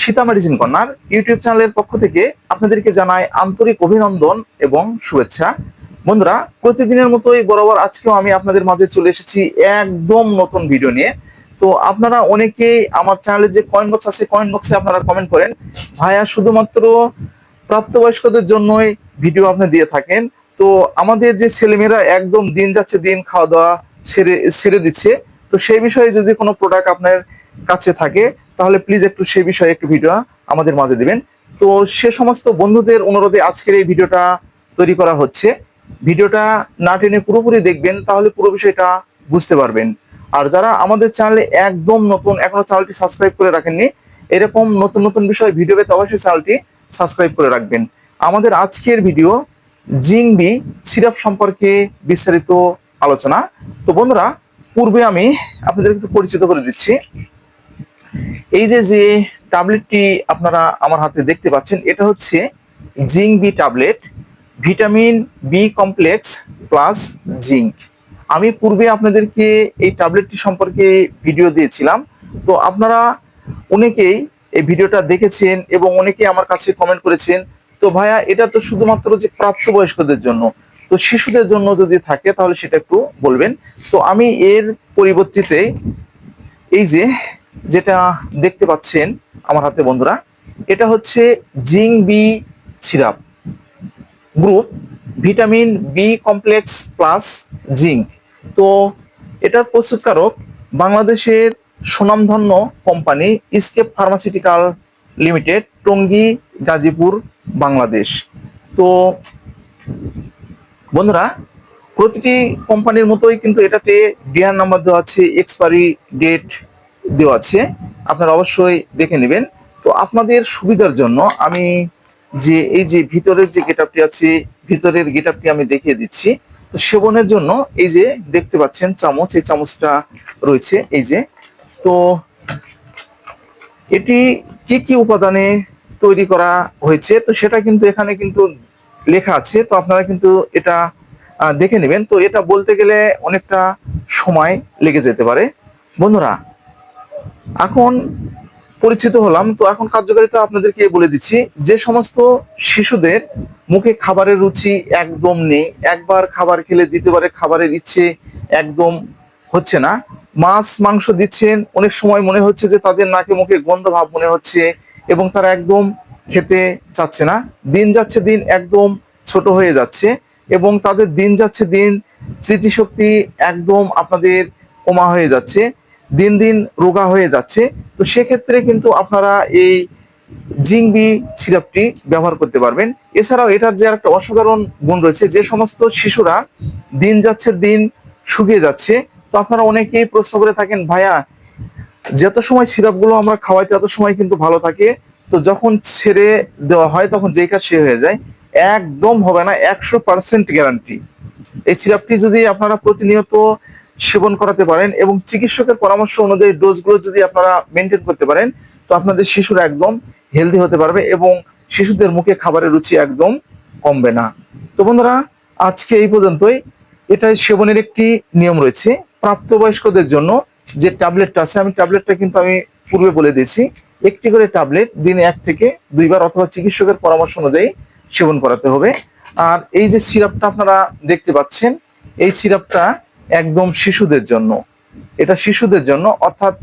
Sita medicine corner YouTube চ্যানেলের পক্ষ থেকে আপনাদেরকে জানাই আন্তরিক অভিনন্দন এবং শুভেচ্ছা। বন্ধুরা, প্রতিদিনের মতোই বরাবর আজকেও আমি আপনাদের মাঝে চলে এসেছি একদম নতুন ভিডিও নিয়ে। তো আপনারা অনেকেই আমার চ্যানেলের যে কয়েন বক্স আছে কয়েন বক্সে আপনারা কমেন্ট করেন। ভাইয়া, শুধুমাত্র প্রাপ্তবয়স্কদের জন্যই ভিডিও আপনি দিয়ে থাকেন। তো আমাদের যে ছেলেমেয়েরা একদম দিন যাচ্ছে, দিন খাওয়া দাওয়া সেরে ছেড়ে দিচ্ছে। তো সেই বিষয়ে যদি কোনো প্রোডাক্ট আপনার কাছে থাকে তাহলে প্লিজ একটু সেই বিষয়ে একটু ভিডিও আমাদের মাঝে দিবেন। তো সে সমস্ত বন্ধুদের অনুরোধে আজকের এই ভিডিওটা তৈরি করা হচ্ছে। ভিডিওটা না টেনে পুরোপুরি দেখবেন, তাহলে পুরো বিষয়টা বুঝতে পারবেন। আর যারা আমাদের চ্যানেলে একদম নতুন, এখনও চ্যানেলটি সাবস্ক্রাইব করে রাখেননি, এরকম নতুন নতুন বিষয় ভিডিও পেতে অবশ্যই চ্যানেলটি সাবস্ক্রাইব করে রাখবেন। আমাদের আজকের ভিডিও জিংবি সিরাপ সম্পর্কে বিস্তারিত আলোচনা। তো বন্ধুরা, পূর্বে আমি আপনাদের একটু পরিচিত করে দিচ্ছি। এই যে যে ট্যাবলেটটি আপনারা আমার হাতে দেখতে পাচ্ছেন, এটা হচ্ছে zinc B tablet vitamin B complex plus zinc আমি পূর্বে আপনাদেরকে এই ট্যাবলেটটি সম্পর্কে ভিডিও দিয়েছিলাম, তো আপনারা অনেকেই এই ভিডিওটা দেখেছেন এবং অনেকেই আমার কাছে কমেন্ট করেছেন, তো ভাইয়া এটা তো শুধুমাত্র যে প্রাপ্তবয়স্কদের জন্য, তো শিশুদের জন্য যদি থাকে তাহলে সেটা একটু বলবেন। তো আমি এর পরিবর্তিতে এই যে যেটা দেখতে পাচ্ছেন আমার হাতে বন্ধুরা, এটা হচ্ছে zinc B syrup group vitamin B complex plus zinc. তো এটার প্রস্তুতকারক বাংলাদেশের সুনামধন্য company Eskayef pharmaceutical limited, Tongi, Gazipur, Bangladesh. তো বন্ধুরা, প্রতিটি কোম্পানির মতোই কিন্তু এটাতে ডিআর নাম্বার দেওয়া আছে এক্সপায়ারি ডেট দেওয়া আছে, আপনারা অবশ্যই দেখে নেবেন। তো আপনাদের সুবিধার জন্য আমি যে, এই যে ভিতরের যে গেটআপটি আছে, ভিতরের গেটআপটি আমি দেখিয়ে দিচ্ছি। তো সেবনের জন্য এই যে দেখতে পাচ্ছেন চামচ, এই চামচটা রয়েছে, এই যে। তো এটি কি কি উপাদানে তৈরি করা হয়েছে? তো সেটা কিন্তু এখানে কিন্তু লেখা আছে, তো আপনারা কিন্তু এটা দেখে নেবেন। তো এটা বলতে গেলে অনেকটা সময় লেগে যেতে পারে। বন্ধুরা এখন পরিচিত হলাম, তো এখন কার্যকারিতা আপনাদেরকে বলে দিচ্ছি, যে সমস্ত শিশুদের মুখে খাবারের রুচি একদম নেই, একবার খাবার খেলে দ্বিতীয়বারে খাবারের ইচ্ছে একদম হচ্ছে না। মাছ, মাংস দিচ্ছেন, অনেক সময় মনে হচ্ছে যে তাদের নাকে মুখে গন্ধ ভাব মনে হচ্ছে এবং তারা একদম খেতে চাচ্ছে না। দিন যাচ্ছে দিন একদম ছোট হয়ে যাচ্ছে এবং তাদের দিন যাচ্ছে দিন স্মৃতিশক্তি একদম আপনাদের কমা হয়ে যাচ্ছে। দিন দিন রোগা হয়ে যাচ্ছে। তো সেক্ষেত্রে কিন্তু আপনারা এই জিংবি সিরাপটি ব্যবহার করতে পারবেন। এছাড়াও এটার যে একটা অসাধারণ গুণ রয়েছে, যে সমস্ত শিশুরা দিন যাচ্ছে, দিন শুকিয়ে যাচ্ছে, তো আপনারা অনেকেই প্রশ্ন করে থাকেন, ভাইয়া, যত সময় সিরাপগুলো আমরা খাওয়াই, তত সময় কিন্তু ভালো থাকে। তো যখন ছেড়ে দেওয়া হয়, তখন যেই কাজ সে হয়ে যায়। একদম হবে না, একশো পার্সেন্ট গ্যারান্টি। এই সিরাপটি যদি আপনারা প্রতিনিয়ত সেবন করাতে পারেন এবং চিকিৎসকের পরামর্শ অনুযায়ী ডোজগুলো যদি আপনারা মেনটেন করতে পারেন, তো আপনাদের শিশুরা একদম হেলদি হতে পারবে এবং শিশুদের মুখে খাবারের রুচি একদম কমবে না। তো বন্ধুরা, আজকে এই পর্যন্তই। এটাই সেবনের একটি নিয়ম রয়েছে। প্রাপ্তবয়স্কদের জন্য যে ট্যাবলেটটা আছে, আমি ট্যাবলেটটা কিন্তু আমি পূর্বে বলে দিয়েছি, একটি করে ট্যাবলেট দিনে এক থেকে দুইবার অথবা চিকিৎসকের পরামর্শ অনুযায়ী সেবন করাতে হবে। আর এই যে সিরাপটা আপনারা দেখতে পাচ্ছেন, এই সিরাপটা একদম শিশুদের জন্য। এটা শিশুদের জন্য, অর্থাৎ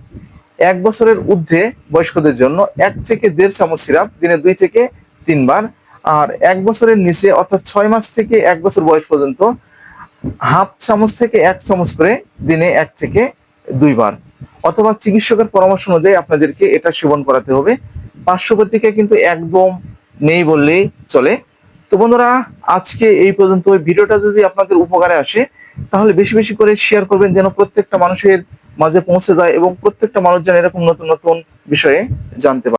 এক বছরের ঊর্ধ্বে বয়স্কদের জন্য এক থেকে দেড় চামচ সিরাপ, দিনে দুই থেকে তিনবার। আর এক বছরের নিচে, অর্থাৎ ছয় মাস থেকে এক বছর বয়স পর্যন্ত, হাফ চামচ থেকে এক চামচ করে দিনে এক থেকে দুইবার। অথবা চিকিৎসকের পরামর্শ অনুযায়ী আপনাদেরকে এটা সেবন করাতে হবে। পার্শ্ব প্রতিক্রিয়া কিন্তু একদম নেই বললেই চলে। তো বন্ধুরা, আজকে এই পর্যন্ত ওই ভিডিওটা যদি আপনাদের উপকারে আসে, তাহলে বেশি বেশি করে শেয়ার করবেন যেন প্রত্যেকটা মানুষের মাঝে পৌঁছে যায় এবং প্রত্যেকটা মানুষ যেন এরকম নতুন নতুন বিষয়ে জানতে পারে।